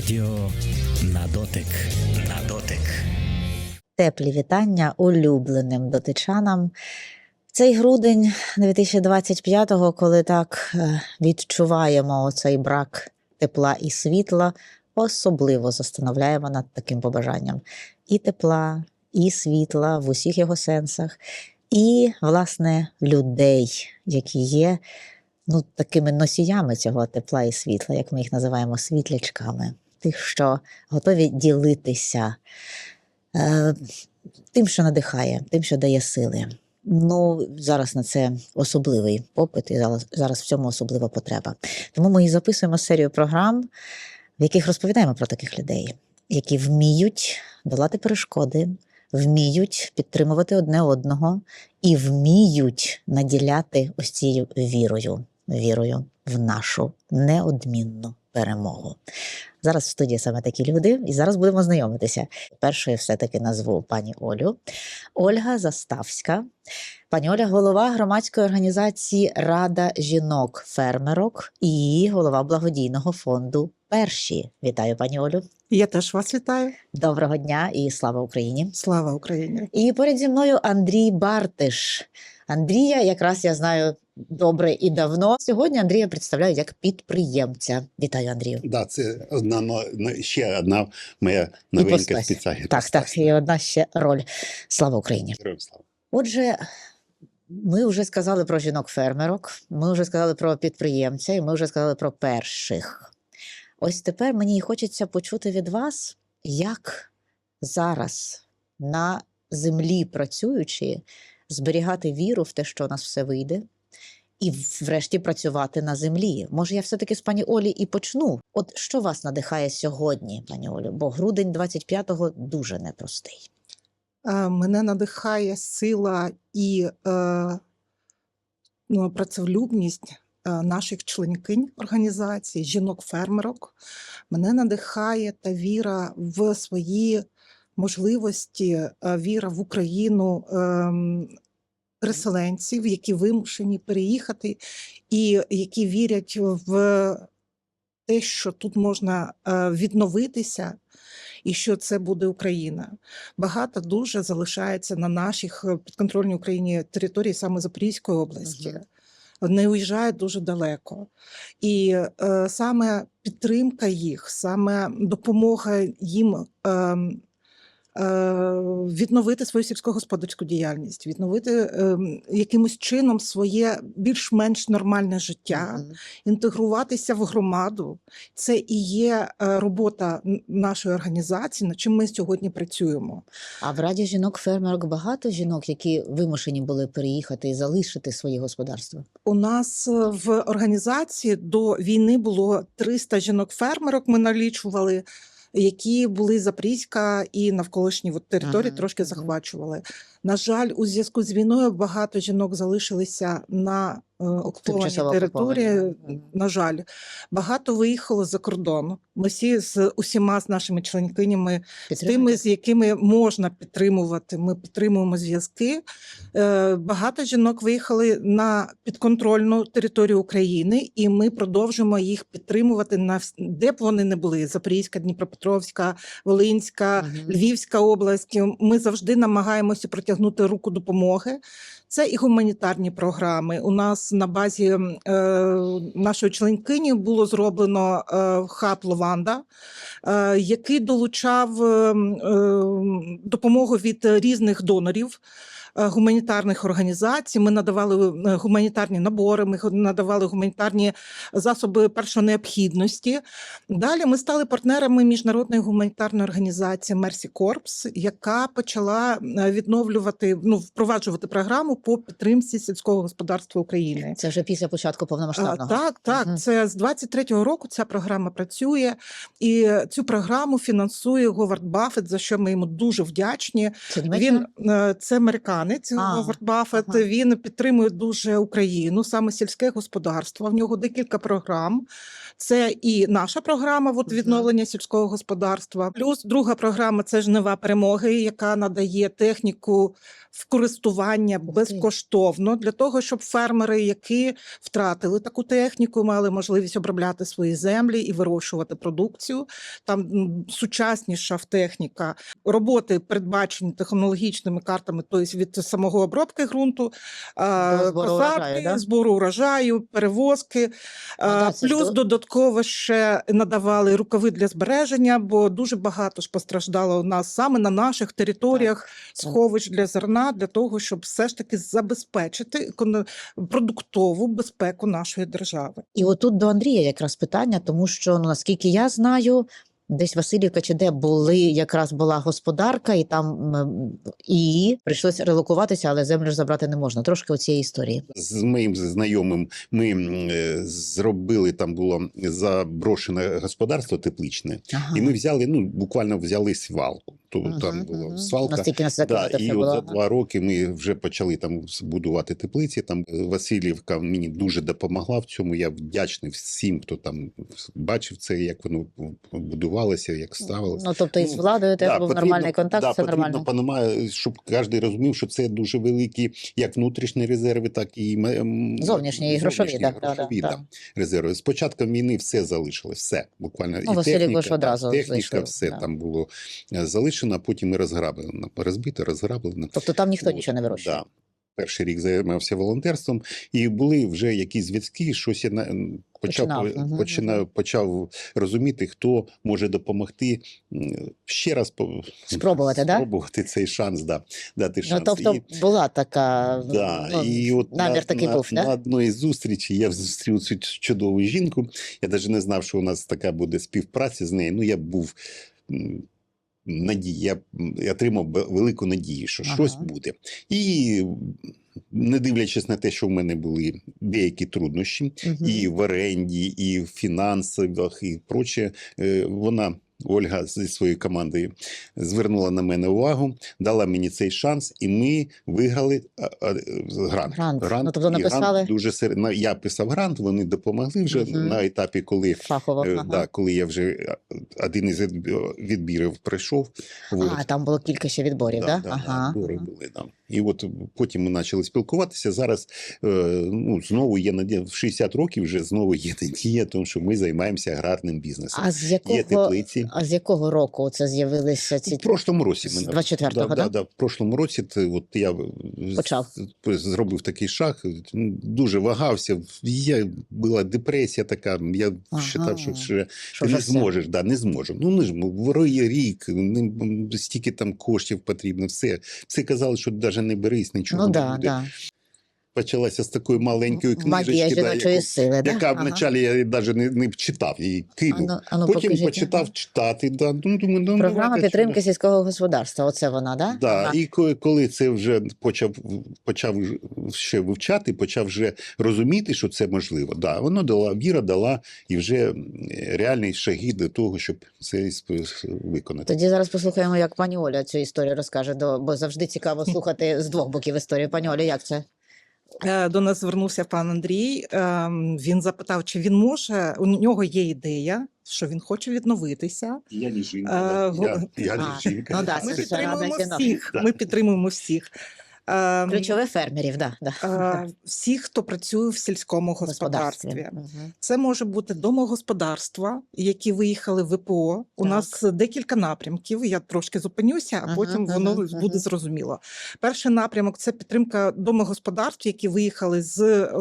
Радіо на дотик. На дотик. Теплі вітання улюбленим дотичанам. Цей грудень 2025-го, коли так е, відчуваємо оцей брак тепла і світла, особливо застановляємо над таким побажанням. І тепла, і світла в усіх його сенсах, і, власне, людей, які є ну, такими носіями цього тепла і світла, як ми їх називаємо світлячками, тих, що готові ділитися. Е, тим, що надихає, тим, що дає сили. Ну, зараз на це особливий попит, і зараз, зараз в цьому особлива потреба. Тому ми і записуємо серію програм, в яких розповідаємо про таких людей, які вміють долати перешкоди, вміють підтримувати одне одного і вміють наділяти ось цією вірою, вірою в нашу неодмінну перемогу. Зараз в студії саме такі люди, і зараз будемо знайомитися. Першою все-таки назву пані Олю. Ольга Заставська. Пані Оля, голова громадської організації Рада жінок-фермерок і голова благодійного фонду Перші. Вітаю, пані Олю. Я теж вас вітаю. Доброго дня і слава Україні! Слава Україні! І поряд зі мною Андрій Бартиш. Андрія, якраз я знаю добре і давно. Сьогодні Андрія представляю як підприємця. Вітаю, Андрію. Да, це одна ще одна моя Іпостась. спеціальність. Так, так, і одна ще роль. Слава Україні. Героям слава. Отже, ми вже сказали про жінок-фермерок, ми вже сказали про підприємця, і ми вже сказали про перших. Ось тепер мені і хочеться почути від вас, як зараз на землі працюючи, зберігати віру в те, що у нас все вийде, і врешті працювати на землі. Може, я все-таки з пані Олі і почну. От що вас надихає сьогодні, пані Олю? Бо грудень 25-го дуже непростий. Е, Мене надихає сила і е, ну, працевлюбність е, наших членкинь організації, жінок-фермерок. Мене надихає та віра в свої можливості, е, віра в Україну. ем, Переселенців, які вимушені переїхати, і які вірять в те, що тут можна е, відновитися, і що це буде Україна. Багато дуже залишається на наших е, підконтрольній Україні території саме Запорізької області. Не уїжджають дуже далеко. І е, саме підтримка їх, саме допомога їм е, е, відновити свою сільськогосподарську діяльність, відновити е, якимось чином своє більш-менш нормальне життя інтегруватися в громаду. Це і є е, робота нашої організації, над чим ми сьогодні працюємо. А в раді жінок-фермерок багато жінок, які вимушені були переїхати і залишити свої господарства. У нас е, в організації до війни було 300 жінок-фермерок. Ми налічували. Які були Запорізька і навколишні от території Ага, трошки ага. захвачували. На жаль, у зв'язку з війною багато жінок залишилися на е, окупованій території. окуповані. На жаль, багато виїхало за кордон. Ми всі з усіма з нашими членкинями з тими, з якими можна підтримувати. Ми підтримуємо зв'язки. Е, Багато жінок виїхали на підконтрольну територію України, і ми продовжуємо їх підтримувати на де б вони не були: Запорізька, Дніпропетровська, Волинська, Мгм. Львівська область. Ми завжди намагаємося протягнути руку допомоги. Це і гуманітарні програми. У нас на базі е, нашої членкині було зроблено е, хаб Лованда, е, який долучав е, допомогу від різних донорів. Е, Гуманітарних організацій ми надавали е, гуманітарні набори, ми надавали гуманітарні засоби першої необхідності. Далі ми стали партнерами міжнародної гуманітарної організації Mercy Corps, яка почала е, відновлювати, ну впроваджувати програму по підтримці сільського господарства України. Це вже після початку повномасштабного. Так, так. Мгм. Це з 23-го року ця програма працює, і цю програму фінансує Говард Баффет, за що ми йому дуже вдячні. Це Він це американець А, Говард Баффет. ага. Він підтримує дуже Україну, саме сільське господарство. В нього декілька програм. Це і наша програма от, відновлення сільського господарства. Плюс друга програма це жнива перемоги, яка надає техніку в користування безкоштовно для того, щоб фермери, які втратили таку техніку, мали можливість обробляти свої землі і вирощувати продукцію. Там сучасніша техніка, роботи передбачені технологічними картами, тобто від самого обробки ґрунту, а, збору посадки, урожаю, да? збору урожаю, перевозки. А, ж Плюс до- додатково ще надавали рукави для збереження, бо дуже багато ж постраждало у нас саме на наших територіях сховищ для зерна, для того, щоб все ж таки забезпечити продуктову безпеку нашої держави. І отут до Андрія якраз питання, тому що ну, наскільки я знаю, десь Васильівка чи де були, якраз була господарка, і там і прийшлося релокуватися, але землю ж забрати не можна. Трошки оцієї історії. з моїм знайомим ми е, зробили там було заброшене господарство тепличне, Ага. і ми взяли, ну буквально взяли свалку. То Мгм, там була мгм. свалка. Настільки нас Да, і от за два роки ми вже почали там будувати теплиці. Там е, Васильівка мені дуже допомогла в цьому. Я вдячний всім, хто там бачив це, як воно будувалося, як ставилося. Ну тобто із Ну, владою теж Да, був потрібно- нормальний контакт, да, все потрібно нормально. понімає, щоб кожен розумів, що це дуже великі як внутрішні резерви, так і Зовнішні і грошові, зовнішні, да, да, да, да, резерви. З початком війни все залишилось, все буквально Ну, і техніка, одразу техніка, знайшли, все да. там було е, залишено, а потім ми розграбили. Розбито, розграблено. Тобто там ніхто От, нічого не вирощує. Да. Перший рік займався волонтерством, і були вже якісь зв'язки, щось я почав, Починав, починав, почав розуміти, хто може допомогти ще раз по- Спробувати, да? цей шанс, да, дати Ну, тобто і, була така да, ну, і от намір на, такий на, був, на да? одній зустрічі я зустрів цю чудову жінку. Я навіть не знав, що у нас така буде співпраця з нею. Ну, я був. Я я отримав велику надію, що Ага. щось буде. І не дивлячись на те, що в мене були деякі труднощі, угу. і в оренді, і в фінансах, і проче. Е, Вона, Ольга, зі своєю командою звернула на мене увагу, дала мені цей шанс, і ми виграли а, грант. Грант. Ну, тобто написали? грант дуже сер... Я писав грант, вони допомогли вже Мгм. на етапі, коли. Фахово. е, ага. Да, коли я вже один із відбірів пройшов, А, там було кілька ще відборів, Да, да? да, ага. да, ага. були там. І от потім ми почали спілкуватися. Зараз е, ну, знову є надія, в 60 років вже знову є надія, тому що ми займаємося аграрним бізнесом. А з якого Є теплиці. а з якого року це з'явилися ці В прошлому році з ми 24-го, да, да? да, да, в прошлому році ти- от я Почав. зробив такий шаг, дуже вагався. Я була депресія така. Я Ага. вважав, що ще Що ти не все? зможеш, да, не зможу. Ну не ж вороє рік, не, стільки там коштів потрібно. Все, все казали, що навіть не берись, нічого Ну не да, буде. да. Почалася з такої маленької книжечки, да, яку, сили, да? яка Ага. вначалі я навіть не, не читав, її кинув. Ану, ану, Потім покажіть, почитав читати. Да, ну, думаю, ну, Програма давайте, підтримки що- сільського господарства. Оце вона, да? Да, Ага. і коли, це вже почав, почав ще вивчати, почав вже розуміти, що це можливо. Да, воно дала віра, дала і вже реальні шаги до того, щоб це виконати. Тоді зараз послухаємо, як пані Оля цю історію розкаже, бо завжди цікаво слухати з двох боків історію. Пані Оля, як це? Е, До нас звернувся пан Андрій. ем, Він запитав, чи він може. У нього є ідея, що він хоче відновитися. Я не Е, жінка. го- Я, я не жінка. ну да, Ми підтримуємо всіх. Ми підтримуємо всіх. Ем, Ключове фермерів, да, да. е, Всіх, хто працює в сільському господарстві. Мгм. Це може бути домогосподарства, які виїхали в ВПО. У Так. нас декілька напрямків. Я трошки зупинюся, а потім ага, воно ага. буде зрозуміло. Перший напрямок це підтримка домогосподарств, які виїхали з е,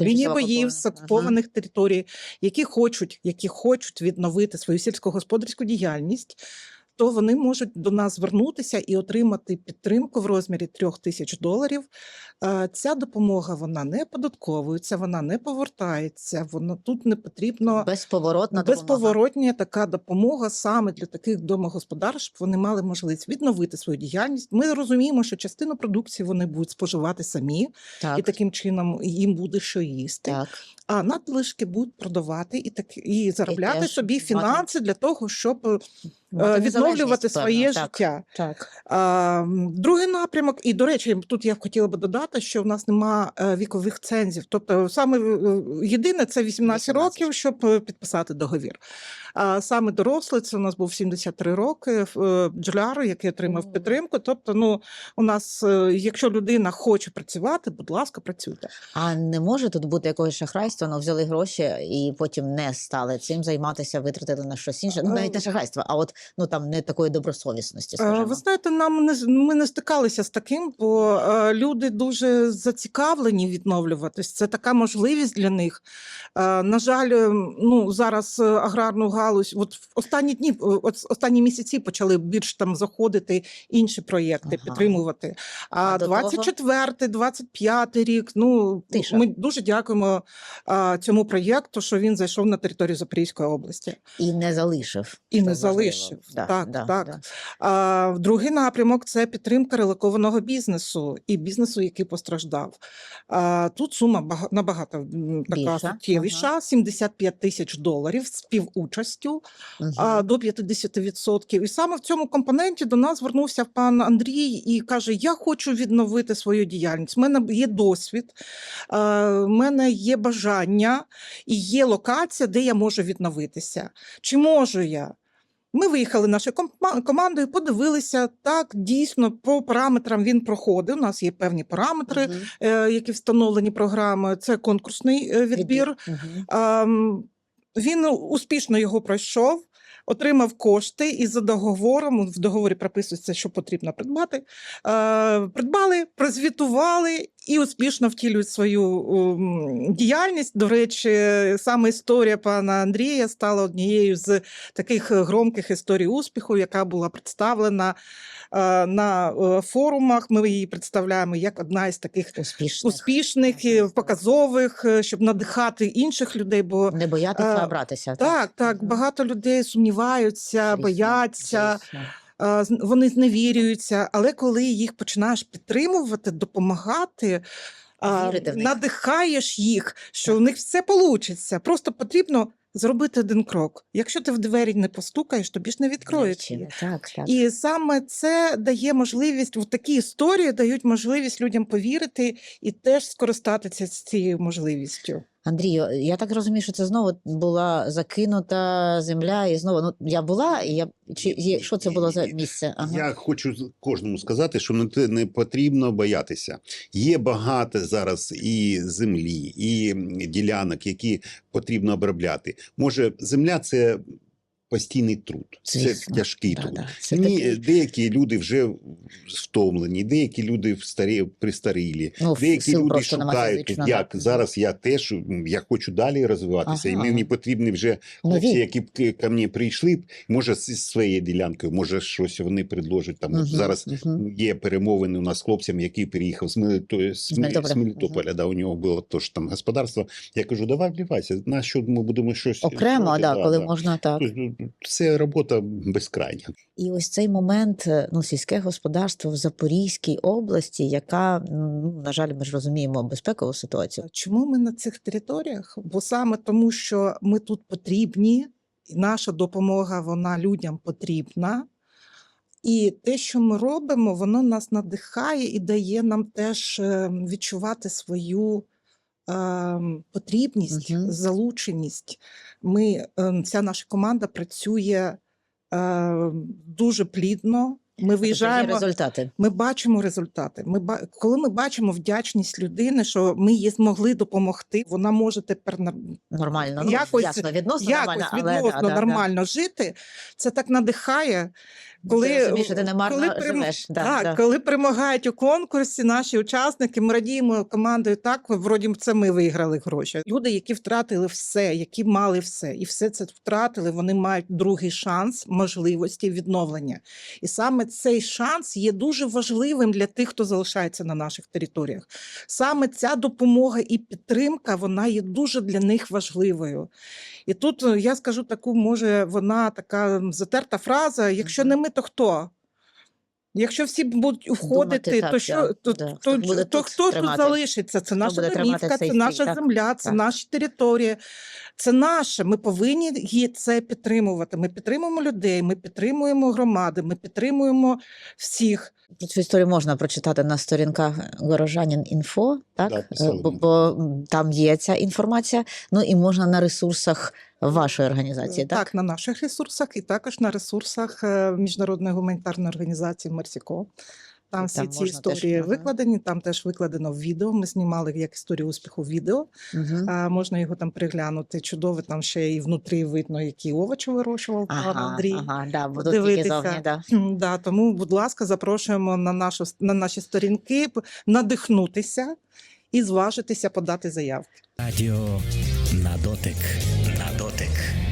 лінії боїв, з окупованих. окупованих територій, які хочуть, які хочуть відновити свою сільськогосподарську діяльність. То вони можуть до нас звернутися і отримати підтримку в розмірі трьох тисяч доларів. Ця допомога вона не податковується, вона не повертається. Вона тут не потрібно Безповоротна допомога. безповоротня така допомога саме для таких домогосподарств, щоб вони мали можливість відновити свою діяльність. Ми розуміємо, що частину продукції вони будуть споживати самі, Так, і таким чином їм буде що їсти. так. А надлишки будуть продавати і так і заробляти теж собі фінанси для того, щоб відновлювати своє так, життя. Так. А, другий напрямок, і до речі, тут я б хотіла би додати, що в нас нема е, вікових цензів. Тобто, саме е, єдине це 18 18. років, щоб е, підписати договір. А саме дорослий це у нас був 73 роки бджоляр, який отримав Мгм. підтримку. Тобто, ну у нас, якщо людина хоче працювати, будь ласка, працюйте. А не може тут бути якогось шахрайства, ну взяли гроші і потім не стали цим займатися, витратили на щось інше. Ну, навіть не шахрайство, а от ну там не такої добросовісності, Е, скажімо. Ви знаєте, нам не ми не стикалися з таким, бо е, люди дуже зацікавлені відновлюватись. Це така можливість для них. Е, На жаль, е, ну зараз аграрну галузь, от в останні дні, от останні місяці почали більш там заходити інші проєкти, Ага. підтримувати. А А до того? 24 25 рік. Ну Тиша. ми дуже дякуємо е, цьому проєкту, що він зайшов на територію Запорізької області. І не залишив. І не важливо. Залишив. Да, Так, да, так. да. А другий напрямок це підтримка релокованого бізнесу і бізнесу, який постраждав. А, тут сума набагато така суттєвіша: 75 тисяч доларів з співучастю Мгм. а, до 50%. І саме в цьому компоненті до нас звернувся пан Андрій і каже: Я хочу відновити свою діяльність. У мене є досвід, в мене є бажання і є локація, де я можу відновитися. Чи можу я? Ми виїхали нашою командою, подивилися так. Дійсно, по параметрам він проходив. У нас є певні параметри, Мгм. е, які встановлені програмою. Це конкурсний е, відбір. Мгм. Ам, Він успішно його пройшов, отримав кошти і за договором в договорі прописується, що потрібно придбати. Е, Придбали, прозвітували і успішно втілюють свою ем, діяльність. До речі, саме історія пана Андрія стала однією з таких громких історій успіху, яка була представлена е, на е, форумах. Ми її представляємо як одна із таких Успішних. успішних, показових, е, щоб надихати інших людей. Бо Не боятися Е, обратися. так, так, Мгм. багато людей сумніваються, Звісно, бояться, звісно. Вони зневірюються. Але коли їх починаєш підтримувати, допомагати. а, Вірити. Надихаєш їх, що у них все вийде. Просто потрібно зробити один крок. Якщо ти в двері не постукаєш, тобі ж не відкроють. її. Так, так. І саме це дає можливість, в такі історії дають можливість людям повірити і теж скористатися цією можливістю. Андрію, я так розумію, що це знову була закинута земля, і знову ну я була, і я чи є- що це було за місце? Ага. Я хочу кожному сказати, що не, не потрібно боятися. Є багато зараз і землі, і ділянок, які потрібно обробляти. Може, земля це постійний труд, Звісно. це тяжкий Да, труд. да. Це Ні, такий- деякі люди вже втомлені, деякі люди старі, пристарілі, Ну, деякі люди шукають, як да. зараз я теж я хочу далі розвиватися, і мені потрібні вже Нові. хлопці, які б ко мені прийшли, може зі своєю ділянкою, може щось вони предложать. Там Мгм, зараз мгм. є перемовини у нас з хлопцем, який переїхав з, Мел- Мелітополя. з Мелітополя. Да, у нього було теж там господарство. Я кажу, давай вливайся, на що ми будемо щось Окремо, робити?» да, коли можна так. Це робота безкрайня. І ось цей момент, е, ну, сільське господарство в Запорізькій області, яка, ну, на жаль, ми ж розуміємо безпекову ситуацію. Чому ми на цих територіях? Бо саме тому, що ми тут потрібні, і наша допомога вона людям потрібна. І те, що ми робимо, воно нас надихає і дає нам теж е, відчувати свою потрібність, Мгм. залученість. Ми, ця наша команда працює е, дуже плідно. Ми виїжджаємо. результати. Ми бачимо результати. Ми коли ми бачимо вдячність людини, що ми їй змогли допомогти, вона може тепер Нормально. Ну, ясно, відносно якось нормально, але відносно да, да, да. нормально жити. Це так надихає. Коли, Ти розумієш, що ти коли прим- живеш. Да, так, да. коли перемагають у конкурсі наші учасники, ми радіємо командою так, вроді це ми виграли гроші. Люди, які втратили все, які мали все, і все це втратили, вони мають другий шанс можливості відновлення. І саме цей шанс є дуже важливим для тих, хто залишається на наших територіях. Саме ця допомога і підтримка вона є дуже для них важливою. І тут е, я скажу таку, може, вона така затерта фраза: якщо не ми, то хто? Якщо всі будуть уходити, Думати, то що то, да. то, Хто то тут хто тут залишиться? Це наша домівка, це наша так, земля, це так. наші території. Це наше. Ми повинні це підтримувати. Ми підтримуємо людей, ми підтримуємо громади, ми підтримуємо всіх. Про цю історію можна прочитати на сторінках Горожанін інфо, так? Да, Е, бо, бо там є ця інформація. Ну і можна на ресурсах вашої організації, так? так, на наших ресурсах, і також на ресурсах е, міжнародної гуманітарної організації Мерсіко. Там всі там ці можна теж, історії викладені. Там теж викладено відео. Ми знімали як історію успіху відео. Угу. А, можна його там приглянути. Чудово, там ще і внутрі видно, які овочі вирощував пан Ага, Андрій. ага, да, тут тільки зовні, да. Да, тому, будь ласка, запрошуємо на, нашу, на наші сторінки надихнутися і зважитися подати заявки. Радіо на дотик. На дотик.